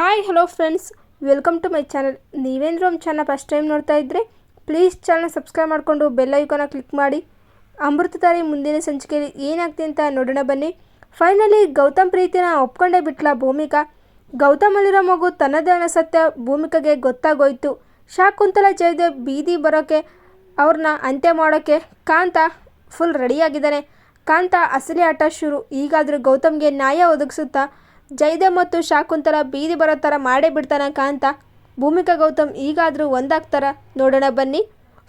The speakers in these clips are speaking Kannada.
Hi hello friends welcome to my channel ನೀವೇಂದ್ರೂ ನಮ್ಮ ಚಾನಲ್ ಫಸ್ಟ್ ಟೈಮ್ ನೋಡ್ತಾ ಇದ್ದರೆ ಪ್ಲೀಸ್ ಚಾನಲ್ ಸಬ್ಸ್ಕ್ರೈಬ್ ಮಾಡಿಕೊಂಡು ಬೆಲ್ ಐಕಾನ ಕ್ಲಿಕ್ ಮಾಡಿ. ಅಮೃತಧಾರಿ ಮುಂದಿನ ಸಂಚಿಕೆಯಲ್ಲಿ ಏನಾಗ್ತಿ ಅಂತ ನೋಡೋಣ ಬನ್ನಿ. ಫೈನಲಿ ಗೌತಮ್ ಪ್ರೀತಿನ ಒಪ್ಕೊಂಡೇ ಬಿಟ್ಲ ಭೂಮಿಕಾ. ಗೌತಮಲ್ಲಿರೋ ಮಗು ತನ್ನದೇ ಅನಸತ್ಯ ಸತ್ಯ ಭೂಮಿಕಾಗೆ ಗೊತ್ತಾಗೋಯ್ತು. ಶಾಕುಂತಲ ಜಯದೇವ್ ಬೀದಿ ಬರೋಕ್ಕೆ ಅವ್ರನ್ನ ಅಂತ್ಯ ಮಾಡೋಕ್ಕೆ ಕಾಂತ ಫುಲ್ ರೆಡಿಯಾಗಿದ್ದಾನೆ ಕಾಂತ, ಅಸಲಿ ಆಟ ಶುರು. ಈಗಾದರೂ ಗೌತಮ್ಗೆ ನ್ಯಾಯ ಒದಗಿಸುತ್ತಾ ಜಯದೇವ್ ಮತ್ತು ಶಾಕುಂತಲ ಬೀದಿ ಬರೋ ಥರ ಮಾಡೇ ಬಿಡ್ತಾನ ಕಾಂತ. ಭೂಮಿಕಾ ಗೌತಮ್ ಈಗಾದರೂ ಒಂದಾಗ್ತಾರ ನೋಡೋಣ ಬನ್ನಿ.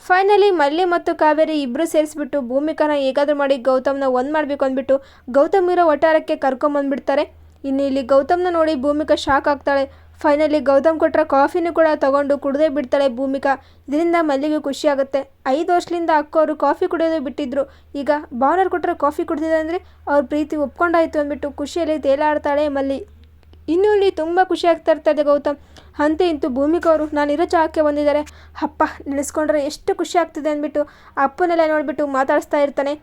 ಫೈನಲಿ ಮಲ್ಲಿ ಮತ್ತು ಕಾವೇರಿ ಇಬ್ಬರು ಸೇರಿಸ್ಬಿಟ್ಟು ಭೂಮಿಕಾನ ಹೇಗಾದರೂ ಮಾಡಿ ಗೌತಮ್ನ ಒಂದು ಮಾಡಬೇಕು ಅಂದ್ಬಿಟ್ಟು ಗೌತಮ್ ಇರೋ ವಠಾರಕ್ಕೆ ಕರ್ಕೊಂಬಂದ್ಬಿಡ್ತಾರೆ. ಇನ್ನು ಇಲ್ಲಿ ಗೌತಮ್ನ ನೋಡಿ ಭೂಮಿಕಾ ಶಾಕ್ ಆಗ್ತಾಳೆ. ಫೈನಲಿ ಗೌತಮ್ ಕೊಟ್ಟರೆ ಕಾಫಿನೂ ಕೂಡ ತಗೊಂಡು ಕುಡಿದೇ ಬಿಡ್ತಾಳೆ ಭೂಮಿಕಾ. ಇದರಿಂದ ಮಲ್ಲಿಗೆ ಖುಷಿಯಾಗುತ್ತೆ. ಐದು ವರ್ಷದಿಂದ ಅಕ್ಕೋರು ಕಾಫಿ ಕುಡಿಯೋದೇ ಬಿಟ್ಟಿದ್ರು. ಈಗ ಬಾಲರ್ ಕೊಟ್ಟರೆ ಕಾಫಿ ಕುಡಿದಿದೆ ಅಂದರೆ ಅವ್ರ ಪ್ರೀತಿ ಒಪ್ಕೊಂಡಾಯಿತು ಅಂದ್ಬಿಟ್ಟು ಖುಷಿಯಲ್ಲಿ ತೇಲಾಡ್ತಾಳೆ ಮಲ್ಲಿ. ಇನ್ನೂ ಇಲ್ಲಿ ತುಂಬ ಖುಷಿ ಆಗ್ತಾ ಇರ್ತದೆ ಗೌತಮ್. ಅಂತೆ ಇಂತು ಭೂಮಿಕಾ ಅವರು, ನಾನು ಇರೋ ಜಾಗಕ್ಕೆ ಬಂದಿದ್ದಾರೆ. ಅಪ್ಪ, ನೆನೆಸ್ಕೊಂಡ್ರೆ ಎಷ್ಟು ಖುಷಿ ಆಗ್ತಿದೆ ಅಂದ್ಬಿಟ್ಟು ಅಪ್ಪನೆಲ್ಲ ನೋಡಿಬಿಟ್ಟು ಮಾತಾಡಿಸ್ತಾ ಇರ್ತಾನೆ.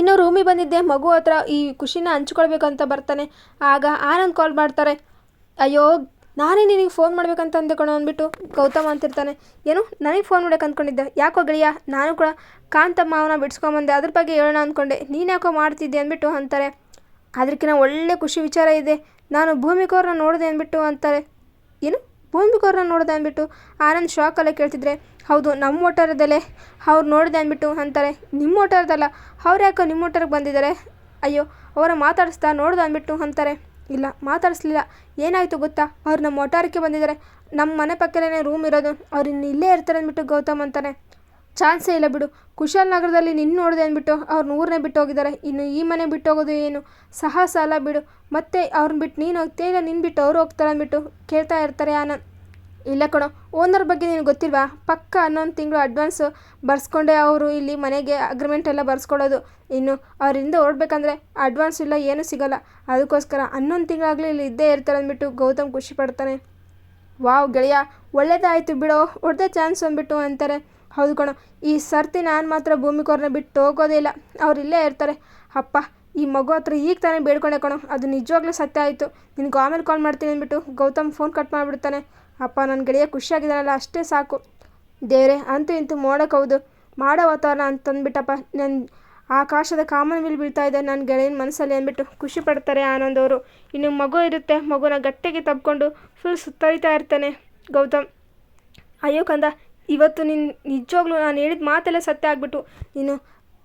ಇನ್ನು ರೂಮಿಗೆ ಬಂದಿದ್ದೆ, ಮಗು ಹತ್ರ ಈ ಖುಷಿನ ಹಂಚ್ಕೊಳ್ಬೇಕು ಅಂತ ಬರ್ತಾನೆ. ಆಗ ಆನಂದ್ ಕಾಲ್ ಮಾಡ್ತಾರೆ. ಅಯ್ಯೋ ನಾನೇ ನಿನಗೆ ಫೋನ್ ಮಾಡ್ಬೇಕಂತ ಅಂದ್ಕೊಂಡು ಅಂದ್ಬಿಟ್ಟು ಗೌತಮ್ ಅಂತಿರ್ತಾನೆ. ಏನು, ನನಗೆ ಫೋನ್ ಮಾಡಕ್ಕೆ ಅಂದ್ಕೊಂಡಿದ್ದೆ. ಯಾಕೋ ಗೆಳೆಯ, ನಾನು ಕೂಡ ಕಾಂತಮ್ಮ ಅವನ ಬಿಡ್ಸ್ಕೊಂಬಂದೆ, ಅದ್ರ ಬಗ್ಗೆ ಹೇಳೋಣ ಅಂದ್ಕೊಂಡೆ. ನೀನು ಯಾಕೋ ಮಾಡ್ತಿದ್ದೆ ಅಂದ್ಬಿಟ್ಟು ಅಂತಾರೆ. ಅದಕ್ಕಿಂತ ಒಳ್ಳೆ ಖುಷಿ ವಿಚಾರ ಇದೆ. ನಾನು ಭೂಮಿಕವ್ರನ್ನ ನೋಡಿದೆ ಅಂದ್ಬಿಟ್ಟು ಅಂತಾರೆ. ಏನು? ಭೂಮಿಕವ್ರನ್ನ ನೋಡಿದೆ ಅಂದ್ಬಿಟ್ಟು? ಆನಂದ್ ಶಾಕಲ್ಲೇ ಕೇಳ್ತಿದ್ರೆ, ಹೌದು ನಮ್ಮ ಒಟ್ಟಾರದಲ್ಲೇ ಅವ್ರು ನೋಡಿದೆ ಅಂದ್ಬಿಟ್ಟು ಅಂತಾರೆ. ನಿಮ್ಮ ಒಟ್ಟಾರದಲ್ಲ ಅವ್ರು ಯಾಕೋ ನಿಮ್ಮ ಒಟ್ಟಾರಕ್ಕೆ ಬಂದಿದ್ದಾರೆ? ಅಯ್ಯೋ, ಅವರ ಮಾತಾಡಿಸ್ತಾ ನೋಡ್ದೆ ಅಂದ್ಬಿಟ್ಟು ಅಂತಾರೆ. ಇಲ್ಲ, ಮಾತಾಡಿಸ್ಲಿಲ್ಲ. ಏನಾಯಿತು ಗೊತ್ತಾ? ಅವ್ರು ನಮ್ಮ ಒಟ್ಟಾರಕ್ಕೆ ಬಂದಿದ್ದಾರೆ. ನಮ್ಮ ಮನೆ ಪಕ್ಕದಲ್ಲೇ ರೂಮ್ ಇರೋದು. ಅವ್ರು ಇನ್ನು ಇಲ್ಲೇ ಇರ್ತಾರೆ ಅಂದ್ಬಿಟ್ಟು ಗೌತಮ್ ಅಂತಾನೆ. ಚಾನ್ಸೇ ಇಲ್ಲ ಬಿಡು. ಕುಶಾಲ್ ನಗರದಲ್ಲಿ ನಿನ್ನ ನೋಡಿದೆ ಅಂದ್ಬಿಟ್ಟು ಅವ್ರನ್ನ ಊರನ್ನೇ ಬಿಟ್ಟು ಹೋಗಿದ್ದಾರೆ. ಇನ್ನು ಈ ಮನೆ ಬಿಟ್ಟು ಹೋಗೋದು ಏನು? ಸಹ ಸಾಲ ಬಿಡು. ಮತ್ತೆ ಅವ್ರನ್ನ ಬಿಟ್ಟು ನೀನು ಹೋಗ್ತೇ ಇಲ್ಲ ನಿನ್ನ ಬಿಟ್ಟು ಅವ್ರು ಹೋಗ್ತಾರೆ ಅಂದ್ಬಿಟ್ಟು ಕೇಳ್ತಾ ಇರ್ತಾರೆ ಆನಂದ್. ಇಲ್ಲ ಕಣೋ ಓನರ್ ಬಗ್ಗೆ ನಿನಗೆ ಗೊತ್ತಿಲ್ವಾ? ಪಕ್ಕ ಹನ್ನೊಂದು ತಿಂಗಳು ಅಡ್ವಾನ್ಸು ಬರ್ಸ್ಕೊಂಡೆ ಅವರು ಇಲ್ಲಿ ಮನೆಗೆ ಅಗ್ರಿಮೆಂಟ್ ಎಲ್ಲ ಬರ್ಸ್ಕೊಳ್ಳೋದು. ಇನ್ನು ಅವರಿಂದ ಹೊರಡ್ಬೇಕಂದ್ರೆ ಅಡ್ವಾನ್ಸ್ ಇಲ್ಲ, ಏನೂ ಸಿಗೋಲ್ಲ. ಅದಕ್ಕೋಸ್ಕರ ಹನ್ನೊಂದು ತಿಂಗಳಾಗಲಿ ಇಲ್ಲಿ ಇದ್ದೇ ಇರ್ತಾರೆ ಅಂದ್ಬಿಟ್ಟು ಗೌತಮ್ ಖುಷಿ ಪಡ್ತಾನೆ. ವಾವ್ ಗೆಳೆಯ, ಒಳ್ಳೇದಾಯಿತು ಬಿಡೋ ಒಡ್ದೆ ಚಾನ್ಸ್ ಅಂದ್ಬಿಟ್ಟು ಅಂತಾರೆ. ಹೌದು ಕಣೋ, ಈ ಸರ್ತಿ ನಾನು ಮಾತ್ರ ಭೂಮಿಕೋರನ್ನ ಬಿಟ್ಟು ಹೋಗೋದೇ ಇಲ್ಲ. ಅವ್ರು ಇಲ್ಲೇ ಇರ್ತಾರೆ. ಅಪ್ಪ ಈ ಮಗು ಹತ್ರ ಈಗ ತಾನೇ ಬೇಡ್ಕೊಂಡೆ ಕಣೋ, ಅದು ನಿಜವಾಗ್ಲೂ ಸತ್ಯ ಆಯಿತು. ನಿನಗೆ ಆಮೇಲೆ ಕಾಲ್ ಮಾಡ್ತೀನಿ ಅಂದ್ಬಿಟ್ಟು ಗೌತಮ್ ಫೋನ್ ಕಟ್ ಮಾಡಿಬಿಡ್ತಾನೆ. ಅಪ್ಪ ನನ್ನ ಗೆಳೆಯ ಖುಷಿಯಾಗಿದ್ದಾನಲ್ಲ ಅಷ್ಟೇ ಸಾಕು. ದೇವರೇ, ಅಂತೂ ಇಂತೂ ಮೋಡಕ್ಕೆ ಹೌದು. ಮಾಡೋ ವಾತಾವರಣ ಅಂತಂದ್ಬಿಟ್ಟಪ್ಪ ನನ್ನ ಆಕಾಶದ ಕಾಮನ್ ವಿಲ್ ಬೀಳ್ತಾ ಇದೆ ನನ್ನ ಗೆಳೆಯನ ಮನಸ್ಸಲ್ಲಿ ಅಂದ್ಬಿಟ್ಟು ಖುಷಿ ಪಡ್ತಾರೆ ಆನಂದ್ ಅವರು. ಇನ್ನು ಮಗು ಇರುತ್ತೆ, ಮಗುನ ಗಟ್ಟಿಗೆ ತಬ್ಕೊಂಡು ಫುಲ್ ಸುತ್ತರಿತಾ ಇರ್ತಾನೆ ಗೌತಮ್. ಅಯ್ಯೋ ಕಂದ, ಇವತ್ತು ನಿನ್ನ ನಿಜವಾಗ್ಲೂ ನಾನು ಹೇಳಿದ ಮಾತೆಲ್ಲ ಸತ್ಯ ಆಗ್ಬಿಟ್ಟು. ನೀನು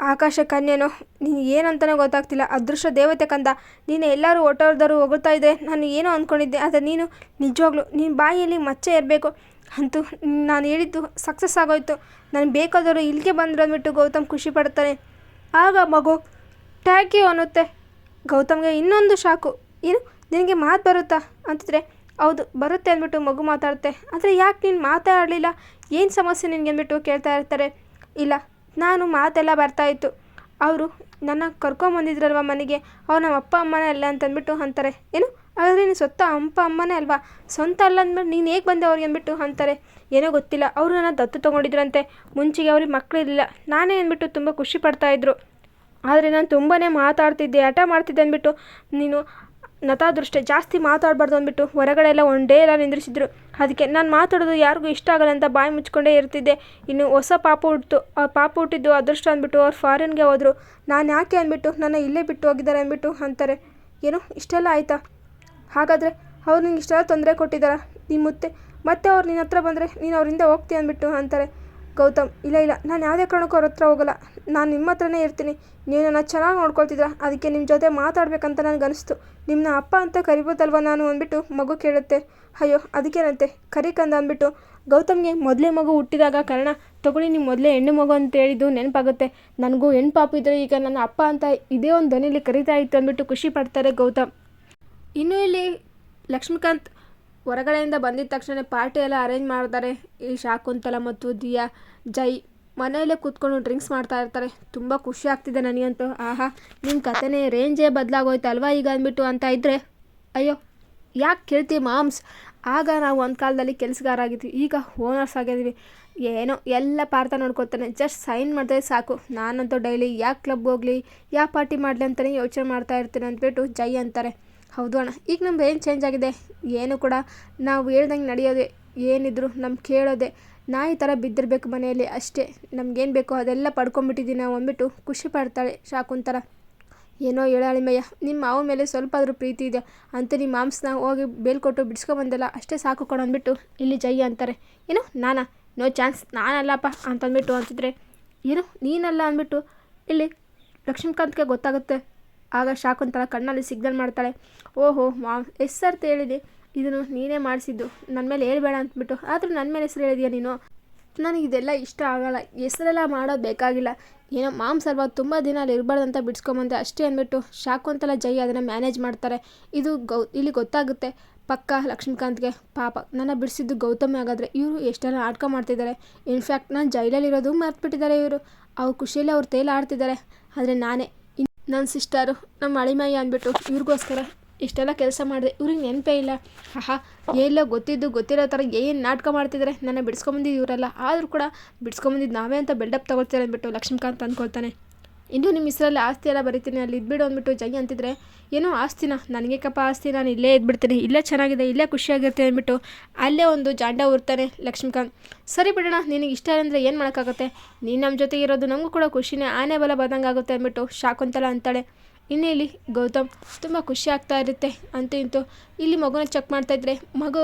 ಆಕಾಶ ಕನ್ಯೆನೋ, ನೀನು ಏನಂತಾನೆ ಗೊತ್ತಾಗ್ತಿಲ್ಲ. ಅದೃಷ್ಟ ದೇವತೆ ಕಂದ, ನೀನು ಎಲ್ಲರೂ ಒಟ್ಟೋರ್ದರು ಹೊಗಳ್ತಾ ಇದ್ದೆ ನಾನು ಏನೋ ಅಂದ್ಕೊಂಡಿದ್ದೆ ಆದರೆ ನೀನು ನಿಜವಾಗ್ಲೂ ನಿನ್ನ ಬಾಯಿಯಲ್ಲಿ ಮಚ್ಚೆ ಇರಬೇಕು. ಅಂತೂ ನಾನು ಹೇಳಿದ್ದು ಸಕ್ಸಸ್ ಆಗೋಯ್ತು. ನಾನು ಬೇಕಾದವರು ಇಲ್ಲಿಗೆ ಬಂದರು ಅಂದ್ಬಿಟ್ಟು ಗೌತಮ್ ಖುಷಿ ಪಡ್ತಾನೆ. ಆಗ ಮಗು ಟ್ಯಾಕ್ ಯು ಅನ್ನುತ್ತೆ. ಗೌತಮ್ಗೆ, ಇನ್ನೊಂದು ಶಾಕು. ಏನು? ನಿನಗೆ ಮಾತು ಬರುತ್ತಾ? ಅಂತಿದ್ರೆ, ಹೌದು, ಬರುತ್ತೆ, ಅಂದ್ಬಿಟ್ಟು ಮಗು ಮಾತಾಡುತ್ತೆ. ಆದರೆ ಯಾಕೆ ನೀನು ಮಾತಾಡಲಿಲ್ಲ? ಏನು ಸಮಸ್ಯೆ ನಿನಗೆ ಅಂದ್ಬಿಟ್ಟು ಕೇಳ್ತಾ ಇರ್ತಾರೆ. ಇಲ್ಲ ನಾನು ಮಾತೆಲ್ಲ ಬರ್ತಾಯಿತ್ತು ಅವರು ನನ್ನ ಕರ್ಕೊಂಬಂದಿದ್ರಲ್ವ ಮನೆಗೆ? ಅವ್ರು ನಮ್ಮ ಅಪ್ಪ ಅಮ್ಮನೇ ಅಲ್ಲ ಅಂತಂದ್ಬಿಟ್ಟು ಅಂತಾರೆ. ಏನು? ಆದರೆ ನೀನು ಸ್ವತಃ ಅಪ್ಪ ಅಮ್ಮನೇ ಅಲ್ವಾ? ಸ್ವಂತ ಅಲ್ಲ ಅಂದ್ಬಿಟ್ಟು ನೀನು ಹೇಗೆ ಬಂದೆ ಅವ್ರಿಗೆ ಅಂದ್ಬಿಟ್ಟು ಅಂತಾರೆ. ಏನೋ ಗೊತ್ತಿಲ್ಲ. ಅವರು ನನ್ನ ದತ್ತು ತೊಗೊಂಡಿದ್ರಂತೆ. ಮುಂಚೆಗೆ ಅವ್ರಿಗೆ ಮಕ್ಕಳಿರಲಿಲ್ಲ ನಾನೇ ಅಂದ್ಬಿಟ್ಟು ತುಂಬ ಖುಷಿ ಪಡ್ತಾಯಿದ್ರು ಆದರೆ ನಾನು ತುಂಬಾ ಮಾತಾಡ್ತಿದ್ದೆ, ಹಠ ಮಾಡ್ತಿದ್ದೆ ಅಂದ್ಬಿಟ್ಟು ನೀನು ನತಾದೃಷ್ಟೆ ಜಾಸ್ತಿ ಮಾತಾಡಬಾರ್ದು ಅಂದ್ಬಿಟ್ಟು ಹೊರಗಡೆ ಎಲ್ಲ ಒನ್ ಡೇ ಎಲ್ಲ ನಿಂದ್ರಿಸಿದ್ರು. ಅದಕ್ಕೆ ನಾನು ಮಾತಾಡೋದು ಯಾರಿಗೂ ಇಷ್ಟ ಆಗಲ್ಲ ಅಂತ ಬಾಯಿ ಮುಚ್ಕೊಂಡೇ ಇರ್ತಿದ್ದೆ. ಇನ್ನು ಹೊಸ ಪಾಪ ಹುಟ್ಟಿತು ಆ ಪಾಪ ಹುಟ್ಟಿದ್ದು ಅದೃಷ್ಟ ಅಂದ್ಬಿಟ್ಟು ಅವ್ರು ಫಾರಿನ್ಗೆ ಹೋದರು. ನಾನು ಯಾಕೆ ಅಂದ್ಬಿಟ್ಟು ನನ್ನ ಇಲ್ಲೇ ಬಿಟ್ಟು ಹೋಗಿದ್ದಾರೆ ಅಂದ್ಬಿಟ್ಟು ಅಂತಾರೆ. ಏನು ಇಷ್ಟೆಲ್ಲ ಆಯಿತಾ? ಹಾಗಾದರೆ ಅವ್ರು ನಿಂಗೆ ಇಷ್ಟೆಲ್ಲ ತೊಂದರೆ ಕೊಟ್ಟಿದ್ದಾರ? ನಿಮ್ಮ ಮುತ್ತೆ ಮತ್ತೆ ಅವ್ರು ನಿನ್ನ ಹತ್ರ ಬಂದರೆ ನೀನು ಅವರಿಂದ ಹೋಗ್ತೀಯ ಅಂದ್ಬಿಟ್ಟು ಅಂತಾರೆ. ಗೌತಮ್, ಇಲ್ಲ ಇಲ್ಲ, ನಾನು ಯಾವುದೇ ಕಾರಣಕ್ಕೂ ಅವ್ರ ಹತ್ರ ಹೋಗಲ್ಲ. ನಾನು ನಿಮ್ಮ ಹತ್ರನೇ ಇರ್ತೀನಿ. ನೀವು ನನ್ನ ಚೆನ್ನಾಗಿ ನೋಡ್ಕೊಳ್ತಿದ್ರ? ಅದಕ್ಕೆ ನಿಮ್ಮ ಜೊತೆ ಮಾತಾಡಬೇಕಂತ ನನಗೆ ಅನಿಸ್ತು ನಿಮ್ಮನ್ನ ಅಪ್ಪ ಅಂತ ಕರಿಬೋದಲ್ವ ನಾನು ಅಂದ್ಬಿಟ್ಟು ಮಗು ಕೇಳುತ್ತೆ. ಅಯ್ಯೋ, ಅದಕ್ಕೇನಂತೆ? ಕರಿಕಂದ ಅಂದ್ಬಿಟ್ಟು, ಗೌತಮ್ಗೆ ಮೊದಲೇ ಮಗು ಹುಟ್ಟಿದಾಗ ಕಾರಣ, ತಗೊಳ್ಳಿ ನೀವು ಮೊದಲೇ ಹೆಣ್ಣು ಮಗು ಅಂತ ಹೇಳಿದ್ದು ನೆನಪಾಗುತ್ತೆ. ನನಗೂ ಹೆಣ್ಣು ಪಾಪು ಇದ್ದರೆ ಈಗ ನನ್ನ ಅಪ್ಪ ಅಂತ ಇದೇ ಒಂದು ಧ್ವನಿಯಲ್ಲಿ ಕರಿತಾ ಇತ್ತು ಅಂದ್ಬಿಟ್ಟು ಖುಷಿ ಪಡ್ತಾರೆ ಗೌತಮ್. ಇನ್ನು ಇಲ್ಲಿ ಲಕ್ಷ್ಮೀಕಾಂತ್ ಹೊರಗಡೆಯಿಂದ ಬಂದಿದ್ದ ತಕ್ಷಣ ಪಾರ್ಟಿ ಎಲ್ಲ ಅರೇಂಜ್ ಮಾಡ್ತಾರೆ. ಈ ಶಾಕುಂತಲ ಮತ್ತು ದಿಯಾ, ಜೈ ಮನೆಯಲ್ಲೇ ಕೂತ್ಕೊಂಡು ಡ್ರಿಂಕ್ಸ್ ಮಾಡ್ತಾ ಇರ್ತಾರೆ. ತುಂಬ ಖುಷಿ ಆಗ್ತಿದೆ ನನಗಂತೂ. ಆಹಾ ನಿಮ್ಮ ಕಥೆನೇ ರೇಂಜೇ ಬದಲಾಗೋಯ್ತು ಅಲ್ವಾ ಈಗ ಅಂದ್ಬಿಟ್ಟು ಅಂತ ಇದ್ದರೆ ಅಯ್ಯೋ, ಯಾಕೆ ಕೇಳ್ತೀವಿ ಮಾಮ್ಸ್ ಆಗ ನಾವು ಒಂದು ಕಾಲದಲ್ಲಿ ಕೆಲಸಗಾರ ಆಗಿದ್ವಿ ಈಗ ಓನರ್ಸ್ ಆಗಿದ್ವಿ ಏನೋ ಎಲ್ಲ ಪಾರ್ಥ ನೋಡ್ಕೊತಾನೆ. ಜಸ್ಟ್ ಸೈನ್ ಮಾಡಿದ್ರೆ ಸಾಕು. ನಾನಂತೂ ಡೈಲಿ ಯಾಕೆ ಕ್ಲಬ್ ಹೋಗಲಿ ಯಾವ ಪಾರ್ಟಿ ಮಾಡಲಿ ಅಂತಲೇ ಯೋಚನೆ ಮಾಡ್ತಾ ಇರ್ತೀನಿ ಅಂದ್ಬಿಟ್ಟು ಜೈ ಅಂತಾರೆ. ಹೌದು ಅಣ್ಣ, ಈಗ ನಮ್ದು ಏನು ಚೇಂಜ್ ಆಗಿದೆ? ಏನು ಕೂಡ ನಾವು ಹೇಳ್ದಂಗೆ ನಡೆಯೋದೆ, ಏನಿದ್ರು ನಮ್ಮ ಕೇಳೋದೆ, ನಾಯಿ ಥರ ಬಿದ್ದಿರಬೇಕು ಮನೆಯಲ್ಲಿ ಅಷ್ಟೇ. ನಮ್ಗೇನು ಬೇಕೋ ಅದೆಲ್ಲ ಪಡ್ಕೊಂಬಿಟ್ಟಿದ್ದೀನಿ ನಾವು ಅಂದ್ಬಿಟ್ಟು ಖುಷಿ ಪಡ್ತಾಳೆ ಶಾಕುಂತರ. ಏನೋ ಹೇಳಾಳಿಮಯ್ಯ ನಿಮ್ಮ ಮಾವ ಮೇಲೆ ಸ್ವಲ್ಪ ಆದರೂ ಪ್ರೀತಿ ಇದೆ, ಅಂತ ನಿಮ್ಮ ಮಾಂಸನ ಹೋಗಿ ಬೇಲ್ಕೊಟ್ಟು ಬಿಡಿಸ್ಕೊಂಬಂದಲ್ಲ, ಅಷ್ಟೇ ಸಾಕು ಕೊಡು ಅಂದ್ಬಿಟ್ಟು ಇಲ್ಲಿ ಜೈ ಅಂತಾರೆ. ಏನು, ನಾನಾ? ನೋ ಚಾನ್ಸ್, ನಾನಲ್ಲಪ್ಪ ಅಂತಂದ್ಬಿಟ್ಟು ಅಂತಿದ್ರೆ, ಏನು, ನೀನಲ್ಲ ಅಂದ್ಬಿಟ್ಟು ಇಲ್ಲಿ ಲಕ್ಷ್ಮೀಕಾಂತ್ಗೆ ಗೊತ್ತಾಗುತ್ತೆ. ಆಗ ಶಾಕುಂತಲ ಕಣ್ಣಲ್ಲಿ ಸಿಗ್ನಲ್ ಮಾಡ್ತಾಳೆ. ಓಹೋ ಮಾಮ್ ಎಷ್ಟು ಸರ್ತಿ ಹೇಳಿದೆ. ಇದನ್ನು ನೀನೇ ಮಾಡಿಸಿದ್ದು. ನನ್ನ ಮೇಲೆ ಹೇಳ್ಬೇಡ ಅಂದ್ಬಿಟ್ಟು. ಆದರೂ ನನ್ನ ಮೇಲೆ ಹೆಸರು ಹೇಳಿದ್ಯಾ ನೀನು? ನನಗೆ ಇದೆಲ್ಲ ಇಷ್ಟ ಆಗಲ್ಲ. ಹೆಸರೆಲ್ಲ ಮಾಡೋದು ಬೇಕಾಗಿಲ್ಲ. ಏನೋ ಮಾಂಸ ಅಲ್ವಾ ತುಂಬ ದಿನ ಅಲ್ಲಿ ಇರಬಾರ್ದಂತ ಬಿಡಿಸ್ಕೊಂಬಂದೆ ಅಷ್ಟೇ ಅಂದ್ಬಿಟ್ಟು ಶಾಕುಂತಲ ಜೈ ಅದನ್ನು ಮ್ಯಾನೇಜ್ ಮಾಡ್ತಾರೆ. ಇದು ಗೌ, ಇಲ್ಲಿ ಗೊತ್ತಾಗುತ್ತೆ. ಪಕ್ಕ ಲಕ್ಷ್ಮೀಕಾಂತ್ಗೆ. ಪಾಪ, ನನ್ನ ಬಿಡಿಸಿದ್ದು ಗೌತಮ್ ಆಗಾದರೆ ಇವರು ಎಷ್ಟೆಲ್ಲ ನಾಟಕ ಮಾಡ್ತಿದ್ದಾರೆ. ಇನ್ಫ್ಯಾಕ್ಟ್ ನಾನು ಜೈಲಲ್ಲಿರೋದು ಮರ್ತ್ಬಿಟ್ಟಿದ್ದಾರೆ ಇವರು. ಅವ್ರ ಖುಷಿಯಲ್ಲಿ ಅವ್ರು ತೇಲಾಡ್ತಿದ್ದಾರೆ ಆದರೆ ನಾನೇ ನನ್ನ ಸಿಸ್ಟರು ನಮ್ಮ ಅಳಿಮಯ್ಯ ಅಂದ್ಬಿಟ್ಟು ಇವ್ರಿಗೋಸ್ಕರ ಇಷ್ಟೆಲ್ಲ ಕೆಲಸ ಮಾಡಿದೆ. ಇವ್ರಿಗೆ ನೆನಪೇ ಇಲ್ಲ. ಆಹಾ ಎಲ್ಲ ಗೊತ್ತಿದ್ದು ಗೊತ್ತಿರೋ ಥರ ಏನು ನಾಟಕ ಮಾಡ್ತಿದ್ದಾರೆ ನನ್ನ ಬಿಡಿಸ್ಕೊಂಬಂದಿದ್ದು ಇವರೆಲ್ಲ. ಆದರೂ ಕೂಡ ಬಿಡಿಸ್ಕೊಂಬಂದಿದ್ದು ನಾವೇ ಅಂತ ಬಿಲ್ಡಪ್ ತೊಗೊಳ್ತೀರ ಅಂದ್ಬಿಟ್ಟು ಲಕ್ಷ್ಮೀಕಾಂತ್ ಅಂದ್ಕೊಳ್ತಾನೆ. ಇನ್ನೂ ನಿಮ್ಮ ಹೆಸರಲ್ಲಿ ಆಸ್ತಿ ಎಲ್ಲ ಬರೀತೀನಿ, ಅಲ್ಲಿ ಇದ್ಬಿಡು ಅಂದ್ಬಿಟ್ಟು ಜೈ ಅಂತಿದ್ರೆ, ಏನೋ ಆಸ್ತಿನ, ನನಗೆ ಕಪ್ಪ ಆಸ್ತಿ ನಾನು ಇಲ್ಲೇ ಇದ್ಬಿಡ್ತೀನಿ, ಇಲ್ಲೇ ಚೆನ್ನಾಗಿದೆ, ಇಲ್ಲೇ ಖುಷಿಯಾಗಿರ್ತೀನಿ ಅಂದ್ಬಿಟ್ಟು ಅಲ್ಲೇ ಒಂದು ಜಾಂಡ ಉರ್ತಾನೆ ಲಕ್ಷ್ಮೀಕಾಂತ್ ಸರಿ ಬಿಡೋಣ, ನಿನಗೆ ಇಷ್ಟ ಅಂದರೆ ಏನು ಮಾಡೋಕ್ಕಾಗುತ್ತೆ? ನೀನು ನಮ್ಮ ಜೊತೆ ಇರೋದು ನಮಗೂ ಕೂಡ ಖುಷಿನೇ, ಆನೆ ಬಲ ಆಗುತ್ತೆ ಅಂದ್ಬಿಟ್ಟು ಶಾಕುಂತಲ ಅಂತಾಳೆ. ಇನ್ನು ಇಲ್ಲಿ ಗೌತಮ್ ತುಂಬ ಖುಷಿ ಆಗ್ತಾ ಇರುತ್ತೆ, ಅಂತೂ ಇಂತೂ. ಇಲ್ಲಿ ಮಗುನ ಚೆಕ್ ಮಾಡ್ತಾಯಿದ್ರೆ ಮಗು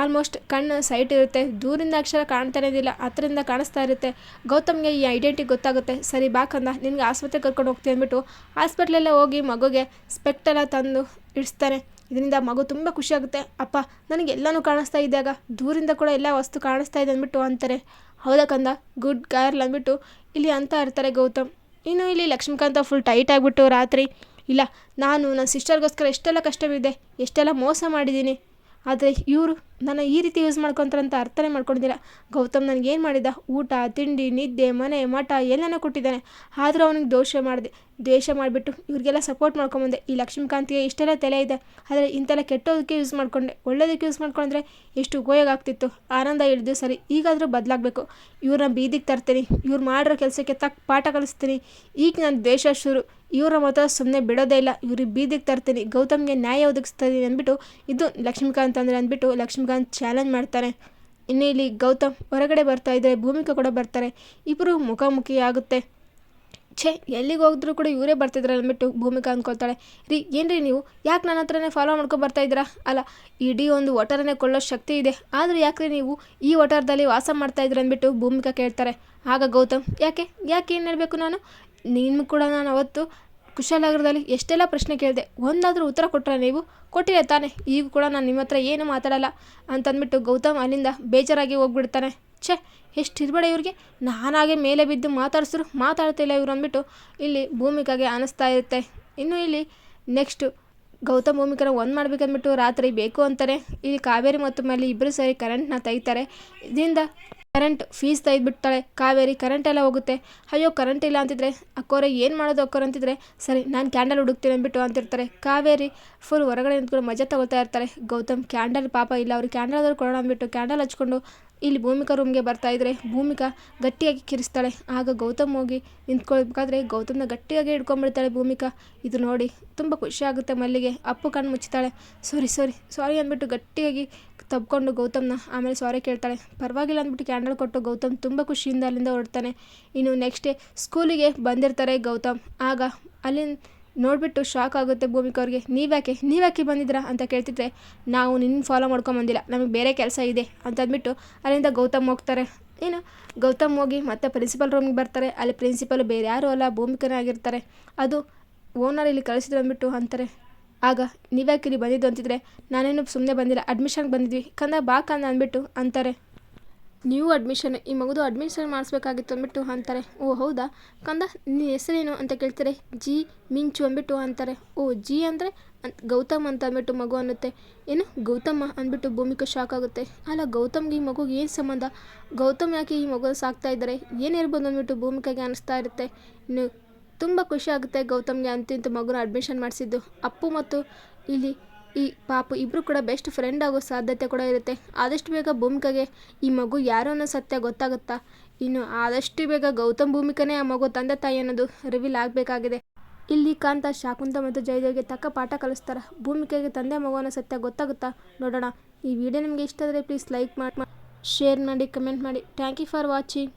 ಆಲ್ಮೋಸ್ಟ್ ಕಣ್ಣು ಸೈಟ್ ಇರುತ್ತೆ. ದೂರಿಂದ ಅಕ್ಷರ ಕಾಣ್ತಾನೆ ಇದ್ದಿಲ್ಲ ಹತ್ರದಿಂದ ಕಾಣಿಸ್ತಾ ಇರುತ್ತೆ. ಗೌತಮ್ಗೆ ಈ ಐಡೆಂಟಿ ಗೊತ್ತಾಗುತ್ತೆ. ಸರಿ ಬಾಕಂದ ನಿನಗೆ ಆಸ್ಪತ್ರೆಗೆ ಕರ್ಕೊಂಡು ಹೋಗ್ತೀನಿ ಅಂದ್ಬಿಟ್ಟು ಹಾಸ್ಪಿಟ್ಲೆಲ್ಲ ಹೋಗಿ ಮಗುಗೆ ಸ್ಪೆಕ್ಟೆಲ್ಲ ತಂದು ಇಡಿಸ್ತಾರೆ. ಇದರಿಂದ ಮಗು ತುಂಬ ಖುಷಿಯಾಗುತ್ತೆ. ಅಪ್ಪ, ನನಗೆ ಎಲ್ಲನೂ ಕಾಣಿಸ್ತಾ ಇದ್ದಾಗ ದೂರಿಂದ ಕೂಡ ಎಲ್ಲ ವಸ್ತು ಕಾಣಿಸ್ತಾ ಇದೆ ಅಂದ್ಬಿಟ್ಟು ಅಂತಾರೆ. ಹೌದಾ ಕಂದ? ಗುಡ್ ಗರ್ಲ್ ಅಂದ್ಬಿಟ್ಟು, ಇಲ್ಲಿ ಅಂತ ಇರ್ತಾರೆ ಗೌತಮ್. ಇನ್ನು ಇಲ್ಲಿ ಲಕ್ಷ್ಮೀಕಾಂತ ಫುಲ್ ಟೈಟ್ ಆಗಿಬಿಟ್ಟು ರಾತ್ರಿ. ಇಲ್ಲ, ನಾನು, ನನ್ನ ಸಿಸ್ಟರ್ಗೋಸ್ಕರ ಎಷ್ಟೆಲ್ಲ ಕಷ್ಟವಿದೆ, ಎಷ್ಟೆಲ್ಲ ಮೋಸ ಮಾಡಿದ್ದೀನಿ. ಆದರೆ ಇವರು ನನ್ನ ಈ ರೀತಿ ಯೂಸ್ ಮಾಡ್ಕೊತಾರಂತ ಅರ್ಥನೇ ಮಾಡ್ಕೊಂಡಿದ್ದಿಲ್ಲ ಗೌತಮ್ ನನಗೇನು ಮಾಡಿದ? ಊಟ, ತಿಂಡಿ, ನಿದ್ದೆ, ಮನೆ, ಮಠ ಎಲ್ಲನೂ ಕೊಟ್ಟಿದ್ದಾನೆ. ಆದರೂ ಅವನಿಗೆ ದೋಷ ಮಾಡಿದೆ. ದ್ವೇಷ ಮಾಡಿಬಿಟ್ಟು ಇವ್ರಿಗೆಲ್ಲ ಸಪೋರ್ಟ್ ಮಾಡ್ಕೊಂಬಂದೆ. ಈ ಲಕ್ಷ್ಮೀಕಾಂತಿಗೆ ಇಷ್ಟೆಲ್ಲ ತಲೆ ಇದೆ. ಆದರೆ ಇಂಥೆಲ್ಲ ಕೆಟ್ಟೋದಕ್ಕೆ ಯೂಸ್ ಮಾಡಿಕೊಂಡೆ. ಒಳ್ಳೆಯದಕ್ಕೆ ಯೂಸ್ ಮಾಡ್ಕೊಂಡ್ರೆ ಎಷ್ಟು ಉಪಯೋಗ ಆಗ್ತಿತ್ತು? ಆನಂದ ಹಿಡಿದು ಸರಿ, ಈಗಾದರೂ ಬದಲಾಗಬೇಕು. ಇವ್ರನ್ನ ಬೀದಿಗೆ ತರ್ತೀನಿ. ಇವ್ರು ಮಾಡಿರೋ ಕೆಲಸಕ್ಕೆ ತಕ್ಕ ಪಾಠ ಕಲಿಸ್ತೀನಿ. ಈಗ ನಾನು ದ್ವೇಷ ಶುರು. ಇವರ ಮಾತ್ರ ಸುಮ್ಮನೆ ಬಿಡೋದೇ ಇಲ್ಲ. ಇವ್ರಿಗೆ ಬೀದಿಗೆ ತರ್ತೀನಿ. ಗೌತಮ್ಗೆ ನ್ಯಾಯ ಒದಗಿಸ್ತೀನಿ ಅಂದ್ಬಿಟ್ಟು, ಇದು ಲಕ್ಷ್ಮೀಕಾಂತ್ ಅಂದರೆ ಅಂದ್ಬಿಟ್ಟು ಲಕ್ಷ್ಮೀಕಾಂತ್ ಚಾಲೆಂಜ್ ಮಾಡ್ತಾರೆ. ಇನ್ನು ಇಲ್ಲಿ ಗೌತಮ್ ಹೊರಗಡೆ ಬರ್ತಾ ಇದ್ದರೆ ಭೂಮಿಕಾ ಕೂಡ ಬರ್ತಾರೆ. ಇಬ್ಬರು ಮುಖಾಮುಖಿ ಆಗುತ್ತೆ ಛೇ, ಎಲ್ಲಿಗೆ ಹೋಗಿದ್ರು ಕೂಡ ಇವರೇ ಬರ್ತಿದ್ರಲ್ಲ ಅಂದ್ಬಿಟ್ಟು ಭೂಮಿಕಾ ಅಂದ್ಕೊಳ್ತಾಳೆ ರೀ, ಏನ್ರಿ ನೀವು? ಯಾಕೆ ನನ್ನ ಹತ್ರನೇ ಫಾಲೋ ಮಾಡ್ಕೊಂಡು ಬರ್ತಾ ಇದ್ದೀರಾ? ಅಲ್ಲ, ಇಡೀ ಒಂದು ಒಟರನ್ನೇ ಕೊಳ್ಳೋ ಶಕ್ತಿ ಇದೆ. ಆದರೂ ಯಾಕೆ ನೀವು ಈ ಒಟರದಲ್ಲಿ ವಾಸ ಮಾಡ್ತಾ ಇದ್ದೀರ ಅಂದ್ಬಿಟ್ಟು ಭೂಮಿಕಾ ಕೇಳ್ತಾರೆ. ಆಗ ಗೌತಮ್, ಯಾಕೆ? ಯಾಕೆ ಏನು ಹೇಳಬೇಕು ನಾನು? ನೀನು ಕೂಡ ನಾನು ಅವತ್ತು ಕುಶಾಲನಗರದಲ್ಲಿ ಎಷ್ಟೆಲ್ಲ ಪ್ರಶ್ನೆ ಕೇಳಿದೆ. ಒಂದಾದರೂ ಉತ್ತರ ಕೊಟ್ಟರೆ ನೀವು? ಕೊಟ್ಟಿಲ್ಲ ತಾನೆ. ಈಗ ಕೂಡ ನಾನು ನಿಮ್ಮ ಹತ್ರ ಏನು ಮಾತಾಡಲ್ಲ ಅಂತಂದ್ಬಿಟ್ಟು ಗೌತಮ್ ಅಲ್ಲಿಂದ ಬೇಜಾರಾಗಿ ಹೋಗ್ಬಿಡ್ತಾನೆ. ಛೇ, ಎಷ್ಟು ಇರಬೇಡ ಇವ್ರಿಗೆ. ನಾನಾಗೆ ಮೇಲೆ ಬಿದ್ದು ಮಾತಾಡಿಸಿದ್ರು ಮಾತಾಡ್ತಿಲ್ಲ ಇವ್ರು ಅಂದ್ಬಿಟ್ಟು ಇಲ್ಲಿ ಭೂಮಿಕಾಗೆ ಅನಿಸ್ತಾ ಇರುತ್ತೆ. ಇನ್ನು ಇಲ್ಲಿ ನೆಕ್ಸ್ಟು ಗೌತಮ್ ಭೂಮಿಕನ ಒಂದು ಮಾಡ್ಬೇಕಂದ್ಬಿಟ್ಟು ರಾತ್ರಿ ಬೇಕು ಅಂತಾರೆ ಇಲ್ಲಿ ಕಾವೇರಿ ಮತ್ತು ಮೇಲೆ ಇಬ್ಬರು ಸೇರಿ ಕರೆಂಟ್ನ ತೆಗಿತಾರೆ. ಇದರಿಂದ ಕರೆಂಟ್ ಫೀಸ್ ತೆಗೆದ್ಬಿಡ್ತಾಳೆ ಕಾವೇರಿ ಕರೆಂಟ್ ಎಲ್ಲ ಹೋಗುತ್ತೆ. ಅಯ್ಯೋ ಕರೆಂಟ್ ಇಲ್ಲ ಅಂತಿದ್ರೆ ಅಕ್ಕೋರೆ ಏನು ಮಾಡೋದು ಅಕ್ಕೋರೆ ಅಂತಿದ್ರೆ, ಸರಿ, ನಾನು ಕ್ಯಾಂಡಲ್ ಹುಡುಕ್ತೀನಿ ಅಂದ್ಬಿಟ್ಟು ಅಂತಿರ್ತಾರೆ. ಕಾವೇರಿ ಫುಲ್ ಹೊರಗಡೆ ನಿಂತ್ಕೊಂಡು ಮಜಾ ತಗೋತಾ ಇರ್ತಾರೆ. ಗೌತಮ್ ಕ್ಯಾಂಡಲ್ ಪಾಪ ಇಲ್ಲ ಅವ್ರಿಗೆ ಕ್ಯಾಂಡಲ್ ಆದರೂ ಕೊಡೋಣ ಅಂದ್ಬಿಟ್ಟು ಕ್ಯಾಂಡಲ್ ಹಚ್ಕೊಂಡು ಇಲ್ಲಿ ಭೂಮಿಕಾ ರೂಮ್ಗೆ ಬರ್ತಾ ಇದ್ರೆ ಭೂಮಿಕಾ ಗಟ್ಟಿಯಾಗಿ ಕಿರಿಸ್ತಾಳೆ. ಆಗ ಗೌತಮ್ ಹೋಗಿ ನಿಂತ್ಕೊಳ್ಬೇಕಾದ್ರೆ ಗೌತಮ್ನ ಗಟ್ಟಿಯಾಗಿ ಹಿಡ್ಕೊಂಡ್ಬಿಡ್ತಾಳೆ ಭೂಮಿಕಾ. ಇದು ನೋಡಿ ತುಂಬ ಖುಷಿ ಆಗುತ್ತೆ ಮಲ್ಲಿಗೆ. ಅಪ್ಪು ಕಣ್ಣು ಮುಚ್ಚುತ್ತಾಳೆ ಸಾರಿ ಸಾರಿ ಸಾರಿ ಅಂದ್ಬಿಟ್ಟು ಗಟ್ಟಿಯಾಗಿ ತಬ್ಕೊಂಡು ಗೌತಮ್ನ ಆಮೇಲೆ ಸಾರಿ ಕೇಳ್ತಾಳೆ. ಪರವಾಗಿಲ್ಲ ಅಂದ್ಬಿಟ್ಟು ಕ್ಯಾಂಡಲ್ ಕೊಟ್ಟು ಗೌತಮ್ ತುಂಬ ಖುಷಿಯಿಂದ ಅಲ್ಲಿಂದ ಹೊರಡ್ತಾನೆ. ಇನ್ನು ನೆಕ್ಸ್ಟ್ ಡೇ ಸ್ಕೂಲಿಗೆ ಬಂದಿರ್ತಾರೆ ಗೌತಮ್. ಆಗ ಅಲ್ಲಿ ನೋಡಿಬಿಟ್ಟು ಶಾಕ್ ಆಗುತ್ತೆ ಭೂಮಿಕ ಅವ್ರಿಗೆ. ನೀವ್ಯಾಕೆ ನೀವ್ಯಾಕೆ ಬಂದಿದ್ರಾ ಅಂತ ಕೇಳ್ತಿದ್ರೆ, ನಾವು ನಿನ್ನ ಫಾಲೋ ಮಾಡ್ಕೊಂಬಂದಿಲ್ಲ ನಮಗೆ ಬೇರೆ ಕೆಲಸ ಇದೆ ಅಂತಂದ್ಬಿಟ್ಟು ಅಲ್ಲಿಂದ ಗೌತಮ್ ಹೋಗ್ತಾರೆ. ಏನು ಗೌತಮ್ ಹೋಗಿ ಮತ್ತೆ ಪ್ರಿನ್ಸಿಪಲ್ ರೂಮಿಗೆ ಬರ್ತಾರೆ. ಅಲ್ಲಿ ಪ್ರಿನ್ಸಿಪಲ್ ಬೇರೆ ಯಾರೂ ಅಲ್ಲ, ಭೂಮಿಕನೇ ಆಗಿರ್ತಾರೆ. ಅದು ಓನರ್ ಇಲ್ಲಿ ಕಳಿಸಿದ್ರು ಅಂದ್ಬಿಟ್ಟು ಅಂತಾರೆ. ಆಗ ನೀವ್ಯಾಕೆ ಇಲ್ಲಿ ಬಂದಿದ್ದು ಅಂತಿದ್ರೆ ನಾನೇನು ಸುಮ್ಮನೆ ಬಂದಿಲ್ಲ ಅಡ್ಮಿಷನ್ಗೆ ಬಂದಿದ್ವಿ. ಕಂದ ಬಾ ಕಂದ ಅಂದ್ಬಿಟ್ಟು ಅಂತಾರೆ. ನ್ಯೂ ಅಡ್ಮಿಷನ್ ಈ ಮಗುದು ಅಡ್ಮಿಷನ್ ಮಾಡಿಸ್ಬೇಕಾಗಿತ್ತು ಅಂದ್ಬಿಟ್ಟು ಅಂತಾರೆ. ಓ, ಹೌದಾ? ಕಂದ, ನಿನ್ನ ಹೆಸರೇನು ಅಂತ ಕೇಳ್ತಾರೆ? ಜಿ, ಮಿಂಚು ಅಂದ್ಬಿಟ್ಟು ಅಂತಾರೆ. ಓ, ಜಿ ಅಂದರೆ ಅಂತ ಗೌತಮ್ ಅಂತ ಅಂದ್ಬಿಟ್ಟು ಮಗು ಅನ್ನುತ್ತೆ. ಏನು? ಗೌತಮ ಅಂದ್ಬಿಟ್ಟು ಭೂಮಿಕಾ ಶಾಕ್ ಆಗುತ್ತೆ. ಅಲ್ಲ, ಗೌತಮ್ಗೆ ಈ ಮಗುಗೆ ಏನು ಸಂಬಂಧ? ಗೌತಮ್ ಯಾಕೆ ಈ ಮಗು ಸಾಕ್ತಾ ಇದ್ದಾರೆ? ಏನಿರ್ಬೋದು ಅಂದ್ಬಿಟ್ಟು ಭೂಮಿಕಾಗೆ ಅನ್ನಿಸ್ತಾ ಇರುತ್ತೆ. ಇನ್ನು ತುಂಬ ಖುಷಿ ಆಗುತ್ತೆ ಗೌತಮ್ಗೆ ಅಂತಿಂತ ಮಗುನ ಅಡ್ಮಿಷನ್ ಮಾಡಿಸಿದ್ದು. ಅಪ್ಪು ಮತ್ತು ಇಲ್ಲಿ ಈ ಪಾಪು ಇಬ್ಬರು ಕೂಡ ಬೆಸ್ಟ್ ಫ್ರೆಂಡ್ ಆಗೋ ಸಾಧ್ಯತೆ ಕೂಡ ಇರುತ್ತೆ. ಆದಷ್ಟು ಬೇಗ ಭೂಮಿಕಾಗೆ ಈ ಮಗು ಯಾರು ಅನ್ನೋ ಸತ್ಯ ಗೊತ್ತಾಗುತ್ತಾ? ಇನ್ನು ಆದಷ್ಟು ಬೇಗ ಗೌತಮ್ ಭೂಮಿಕನೇ ಆ ಮಗು ತಂದೆ ತಾಯಿ ಅನ್ನೋದು ರಿವೀಲ್ ಆಗಬೇಕಾಗಿದೆ. ಇಲ್ಲಿ ಕಾಂತ, ಶಾಕುಂತ ಮತ್ತು ಜಯದೇವ್ಗೆ ತಕ್ಕ ಪಾಠ ಕಲಿಸ್ತಾರೆ. ಭೂಮಿಕೆಗೆ ತಂದೆ ಮಗುವನ ಸತ್ಯ ಗೊತ್ತಾಗುತ್ತಾ? ನೋಡೋಣ. ಈ ವಿಡಿಯೋ ನಿಮಗೆ ಇಷ್ಟ ಆದರೆ ಪ್ಲೀಸ್ ಲೈಕ್ ಮಾಡಿ ಶೇರ್ ಮಾಡಿ ಕಮೆಂಟ್ ಮಾಡಿ. Thank you for watching